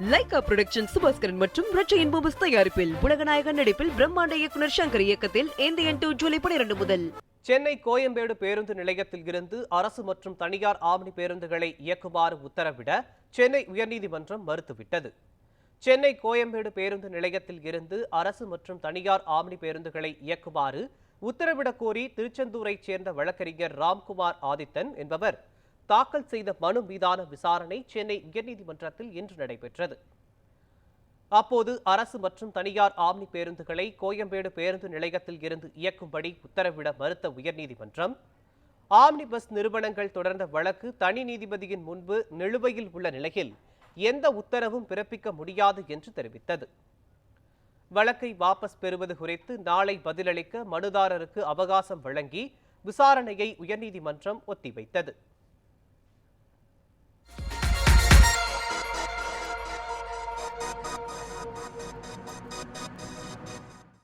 Lyca production Subaskaran மற்றும் ரச்சையின் Phobos தயாரிப்பில் உலகநாயகன் நடிப்பில் பிரம்மாண்ட இயக்குனர் சங்கர் இயக்கத்தில் ஏந்தியன் டூ ஜூலை பனிரெண்டு முதல். சென்னை கோயம்பேடு பேருந்து நிலையத்தில் இருந்து அரசு மற்றும் தனியார் ஆம்னி பேருந்துகளை இயக்குமாறு உத்தரவிட சென்னை உயர்நீதிமன்றம் மறுத்துவிட்டது. சென்னை கோயம்பேடு பேருந்து நிலையத்தில் இருந்து அரசு மற்றும் தனியார் ஆம்னி பேருந்துகளை இயக்குமாறு உத்தரவிடக் கோரி திருச்செந்தூரைச் சேர்ந்த வழக்கறிஞர் ராம்குமார் ஆதித்தன் என்பவர் தாக்கல் செய்த மனு மீதான விசாரணை சென்னை உயர்நீதிமன்றத்தில் இன்று நடைபெற்றது. அப்போது அரசு மற்றும் தனியார் ஆம்னி பேருந்துகளை கோயம்பேடு பேருந்து நிலையத்தில் இருந்து இயக்கும்படி உத்தரவிட மறுத்த உயர்நீதிமன்றம் ஆம்னி பஸ் நிறுவனங்கள் தொடர்ந்த வழக்கு தனி நீதிபதியின் முன்பு நிலுவையில் உள்ள நிலையில் எந்த உத்தரவும் பிறப்பிக்க முடியாது என்று தெரிவித்தது. வழக்கை வாபஸ் பெறுவது குறித்து நாளை பதிலளிக்க மனுதாரருக்கு அவகாசம் வழங்கி விசாரணையை உயர்நீதிமன்றம் ஒத்திவைத்தது.